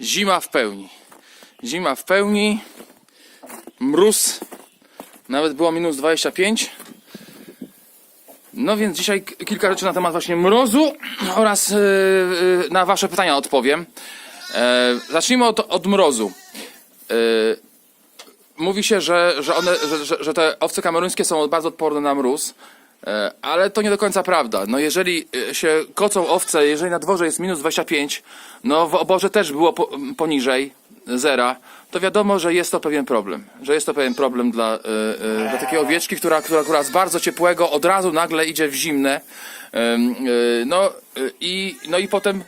Zima w pełni. Zima w pełni. Mróz. Nawet było minus 25. No więc dzisiaj kilka rzeczy na temat właśnie mrozu oraz yy, yy, na wasze pytania odpowiem. E, zacznijmy od, od mrozu. E, mówi się, że, że, one, że, że, że te owce kameruńskie są bardzo odporne na mróz. E, Ale to nie do końca prawda. No jeżeli e, się kocą owce, jeżeli na dworze jest minus 25, no w oborze też było po, poniżej zera, to wiadomo, że jest to pewien problem. Że jest to pewien problem dla, e, dla takiej owieczki, która, która, która z bardzo ciepłego od razu nagle idzie w zimne. No, i, no i potem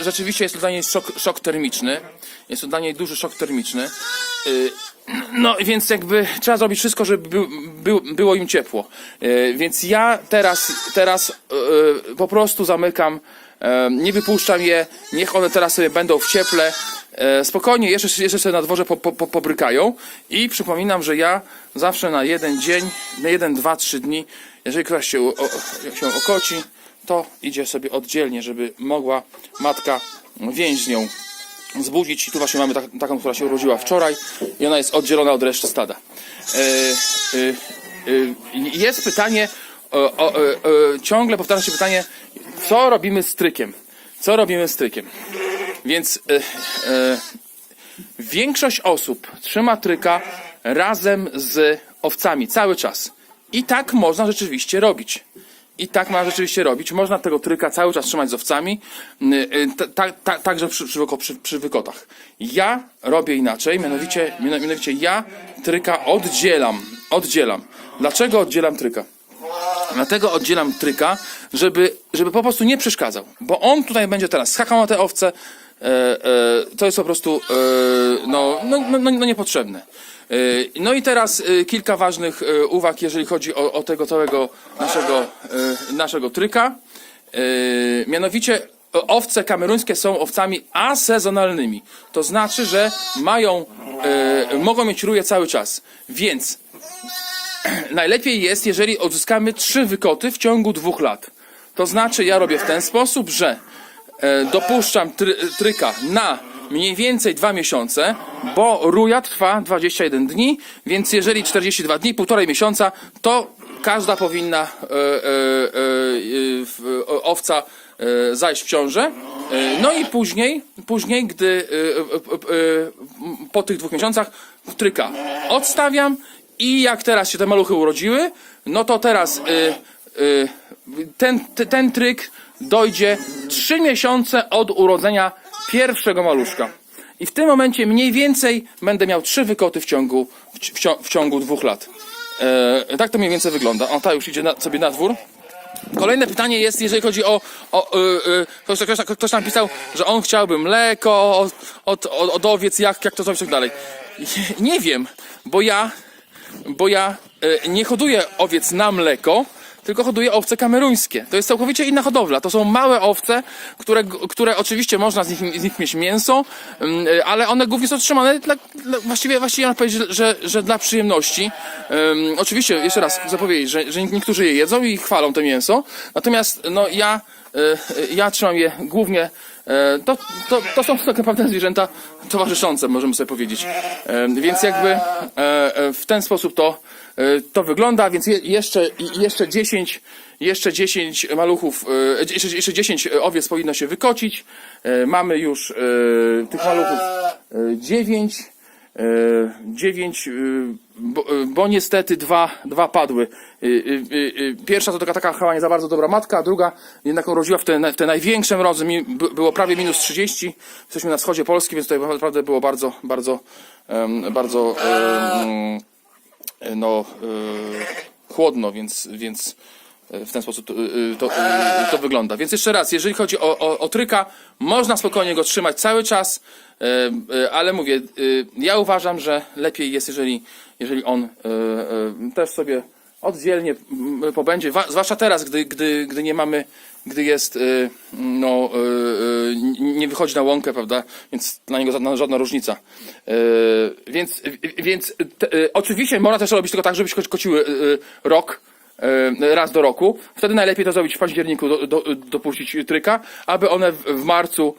rzeczywiście jest to dla niej szok, szok termiczny. Jest to dla niej duży szok termiczny. E, no więc jakby trzeba zrobić wszystko, żeby był, był, było im ciepło. E, Więc ja teraz, teraz e, po prostu zamykam, nie wypuszczam je, niech one teraz sobie będą w cieple. Spokojnie, jeszcze, jeszcze sobie na dworze po, po, po, pobrykają. I przypominam, że ja zawsze na jeden dzień, na jeden, dwa, trzy dni, jeżeli któraś się, o, się okoci, to idzie sobie oddzielnie, żeby mogła matka więźnią zbudzić. I tu właśnie mamy tak, taką, która się urodziła wczoraj i ona jest oddzielona od reszty stada. E, e, e, jest pytanie, o, o, e, ciągle powtarza się pytanie, co robimy z trykiem? Co robimy z trykiem? Więc większość osób trzyma tryka razem z owcami cały czas. I tak można rzeczywiście robić. I tak ma rzeczywiście robić. Można tego tryka cały czas trzymać z owcami, y, y, ta- ta- ta- także przy, przy, wyko- przy, przy wykotach. Ja robię inaczej, mianowicie, miano- mianowicie ja tryka oddzielam. Oddzielam. Dlaczego oddzielam tryka? Dlatego oddzielam tryka, żeby, żeby po prostu nie przeszkadzał. Bo on tutaj będzie teraz skakał na te owce. E, e, to jest po prostu e, no, no, no, no niepotrzebne. E, no i teraz e, kilka ważnych e, uwag, jeżeli chodzi o, o tego całego naszego, naszego tryka. Mianowicie owce kameruńskie są owcami asezonalnymi. To znaczy, że mają, mogą mieć ruje cały czas. Więc najlepiej jest, jeżeli odzyskamy trzy wykoty w ciągu dwóch lat. To znaczy, ja robię w ten sposób, że dopuszczam try, tryka na mniej więcej dwa miesiące, bo ruja trwa 21 dni, więc jeżeli 42 dni, półtorej miesiąca, to każda powinna e, e, e, e, o- owca e, zajść w ciążę. E, No i później, później gdy e, e, e, po tych dwóch miesiącach tryka odstawiam i jak teraz się te maluchy urodziły, no to teraz ten, te- ten tryk dojdzie 3 miesiące od urodzenia pierwszego maluszka. I w tym momencie mniej więcej będę miał trzy wykoty w ciągu, w, ci- w, cią- w ciągu dwóch lat. E, tak to mniej więcej wygląda. O, ta już idzie na, sobie na dwór. Kolejne pytanie jest, jeżeli chodzi o. o y, y, ktoś, ktoś, ktoś tam pisał, że on chciałby mleko od, od, od, owiec, jak, jak to zrobić i tak dalej. Nie wiem, bo ja, bo ja y, nie hoduję owiec na mleko, tylko hoduję owce kameruńskie. To jest całkowicie inna hodowla. To są małe owce, które, które oczywiście można z nich, z nich mieć mięso, ym, y, ale one głównie są trzymane dla, dla, właściwie, właściwie można powiedzieć, że, że dla przyjemności. Ym, oczywiście, jeszcze raz chcę powiedzieć, że, że niektórzy je jedzą i chwalą to mięso, natomiast no, ja, y, y, ja trzymam je głównie To, to, to są tak naprawdę zwierzęta towarzyszące, możemy sobie powiedzieć. E, Więc jakby e, e, w ten sposób to, e, to wygląda, więc je, jeszcze, jeszcze 10, jeszcze 10 maluchów, e, jeszcze, jeszcze 10 owiec powinno się wykocić. E, Mamy już e, tych maluchów 9. Dziewięć, e, bo, e, bo niestety dwa, dwa padły. E, e, e, Pierwsza to taka, taka chyba nie za bardzo dobra matka, a druga jednak urodziła w te, w te największe mrozy. Było prawie minus 30. Jesteśmy na wschodzie Polski, więc tutaj naprawdę było bardzo, bardzo, bardzo no, e, chłodno, więc, więc e, w ten sposób to, e, to, e, to wygląda. Więc jeszcze raz, jeżeli chodzi o, o, o tryka, można spokojnie go trzymać cały czas, e, e, ale mówię, e, ja uważam, że lepiej jest, jeżeli, jeżeli on e, e, też sobie oddzielnie m, pobędzie, zwłaszcza teraz, gdy, gdy, gdy nie mamy, gdy jest, e, no, e, e, nie wychodzi na łąkę, prawda, więc dla niego żadna, różnica. E, Więc, więc te, e, oczywiście można też robić tylko tak, żeby się ko- kociły e, rok, e, raz do roku. Wtedy najlepiej to zrobić w październiku, do, do, dopuścić tryka, aby one w, w marcu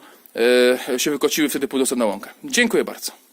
e, się wykociły, wtedy pójdą sobie na łąkę. Dziękuję bardzo.